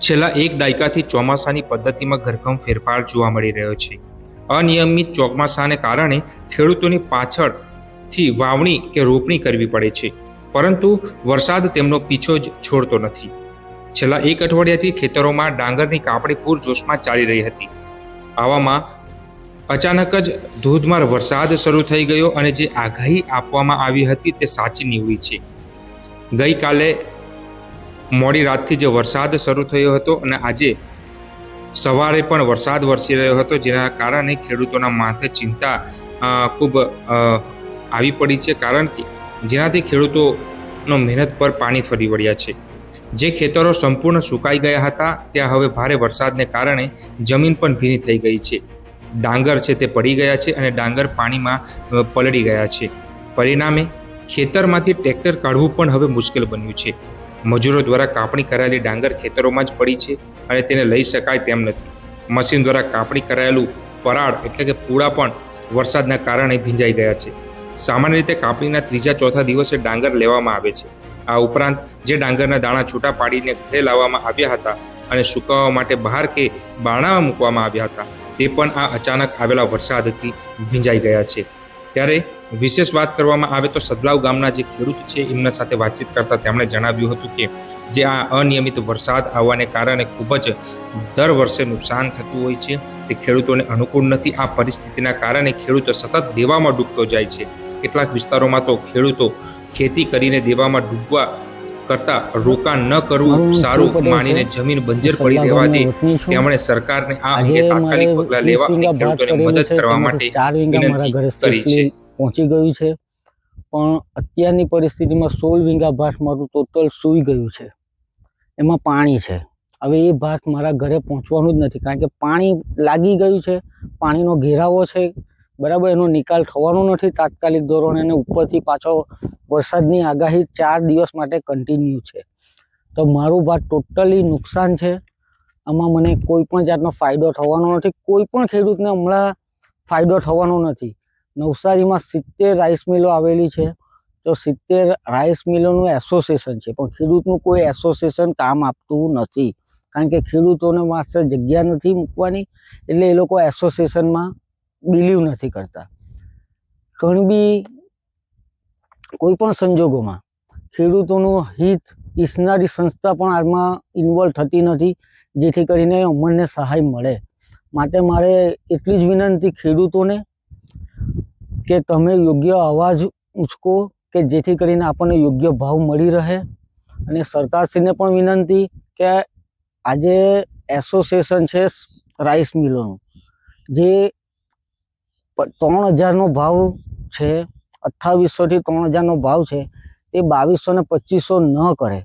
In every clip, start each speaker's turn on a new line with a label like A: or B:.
A: છેલ્લા એક દાયકાથી ચોમાસાની પદ્ધતિમાં ઘરકામ ફેરફાર જોવા મળી રહ્યો છે. અનિયમિત ચોમાસાને કારણે ખેડૂતોની પાછળથી વાવણી કે રોપણી કરવી પડે છે, પરંતુ વરસાદ તેમનો પીછો જ છોડતો નથી. છેલ્લા એક અઠવાડિયાથી ખેતરોમાં ડાંગરની કાપણી પૂરજોશમાં ચાલી રહી હતી. આવામાં અચાનક જ ધોધમાર વરસાદ શરૂ થઈ ગયો અને જે આગાહી આપવામાં આવી હતી તે સાચી નીવડી છે. ગઈકાલે મોડી રાતથી જે વરસાદ શરૂ થયો હતો અને આજે સવારે પણ વરસાદ વરસી રહ્યો હતો, જેના કારણે ખેડૂતોના માથે ચિંતા ખૂબ આવી પડી છે. કારણ કે જેનાથી ખેડૂતોનો મહેનત પર પાણી ફરી વળ્યા છે. જે ખેતરો સંપૂર્ણ સુકાઈ ગયા હતા, ત્યાં હવે ભારે વરસાદને કારણે જમીન પણ ભીની થઈ ગઈ છે. ડાંગર છે તે પડી ગયા છે અને ડાંગર પાણીમાં પલળી ગયા છે. પરિણામે ખેતરમાંથી ટ્રેક્ટર કાઢવું પણ હવે મુશ્કેલ બન્યું છે. મજૂરો દ્વારા કાપણી કરાયેલી ડાંગર ખેતરોમાં જ પડી છે અને તેને લઈ શકાય તેમ નથી. મશીન દ્વારા કાપણી કરાયેલું પરાળ એટલે કે પૂળા પણ વરસાદના કારણે ભીંજાઈ ગયા છે. સામાન્ય રીતે કાપણીના ત્રીજા ચોથા દિવસે ડાંગર લેવામાં આવે છે. આ ઉપરાંત જે ડાંગરના દાણા છૂટા પાડીને ઘરે લાવવામાં આવ્યા હતા અને સુકાવવા માટે બહાર કે બાણામાં મૂકવામાં આવ્યા હતા, તે પણ આ અચાનક આવેલા વરસાદથી ભીંજાઈ ગયા છે. ત્યારે વિશેષ વાત કરવામાં આવે તો સદલાવ ગામના જે ખેડૂત છે એમના સાથે વાતચીત કરતા તેમણે જણાવ્યું હતું કે જે આ અનિયમિત વરસાદ આવવાને કારણે ખૂબ જ દર વર્ષે નુકસાન થતું હોય છે. તે ખેડૂતોને અનુકૂળ નથી. આ પરિસ્થિતિના કારણે ખેડૂતો સતત દેવામાં ડૂબતો જાય છે. કેટલાક વિસ્તારોમાં તો ખેડૂતો ખેતી કરીને દેવામાં ડૂબવા કરતા રોકાણ ન કરવું સારું માનીને જમીન બંજર પડી
B: દેવાથી
A: રહેવાથી. તેમણે સરકારને આ અંગે તાત્કાલિક પગલાં લેવા અને ખેડૂતોને મદદ કરવા માટે વિનંતી કરી છે.
B: પહોંચી ગયું છે. પણ અત્યારની પરિસ્થિતિમાં સોળ વીંગા ભાત મારું ટોટલ સૂઈ ગયું છે. એમાં પાણી છે. હવે એ ભાત મારા ઘરે પહોંચવાનું જ નથી. કારણ કે પાણી લાગી ગયું છે. પાણીનો ઘેરાવો છે. બરાબર, એનો નિકાલ થવાનો નથી. તાત્કાલિક ધોરણે અને ઉપરથી પાછો વરસાદની આગાહી ચાર દિવસ માટે કન્ટિન્યુ છે. તો મારું ભાત ટોટલી નુકસાન છે. આમાં મને કોઈ પણ જાતનો ફાયદો થવાનો નથી. કોઈ પણ ખેડૂતને હમણાં ફાયદો થવાનો નથી. નવસારીમાં સિત્તેર રાઈસ મિલો આવેલી છે. તો સિત્તેર રાઈસ મિલોનું એસોસિએશન છે. પણ ખેડૂતનું કોઈ એસોસિએશન કામ આપતું નથી. કારણ કે ખેડૂતોને પાસે જગ્યા નથી મૂકવાની, એટલે એ લોકો એસોસિએશનમાં બિલીવ નથી કરતા. ઘણી બી કોઈ પણ સંજોગોમાં ખેડૂતોનું હિત ઈચ્છનારી સંસ્થા પણ આમાં ઇન્વોલ્વ થતી નથી, જેથી કરીને અમને સહાય મળે. માટે મારે એટલી જ વિનંતી ખેડૂતોને કે તમે યોગ્ય અવાજ ઉંચકો કે જેથી કરીને આપણને યોગ્ય ભાવ મળી રહે? અને સરકારશ્રીને પણ વિનંતી કે આજે એસોસિએશન છે રાઈસ મિલોનું, જે ત્રણ હજારનો ભાવ છે, અઠ્ઠાવીસોથી ત્રણ હજારનો ભાવ છે, તે બાવીસો ને પચીસો ન કરે.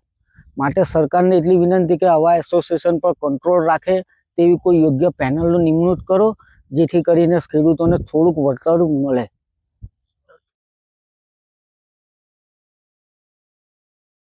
B: માટે સરકારને એટલી વિનંતી કે આવા એસોસિએશન પર કંટ્રોલ રાખે તેવી કોઈ યોગ્ય પેનલનું નિમણૂક કરો, જેથી કરીને ખેડૂતોને થોડુંક વળતર મળે.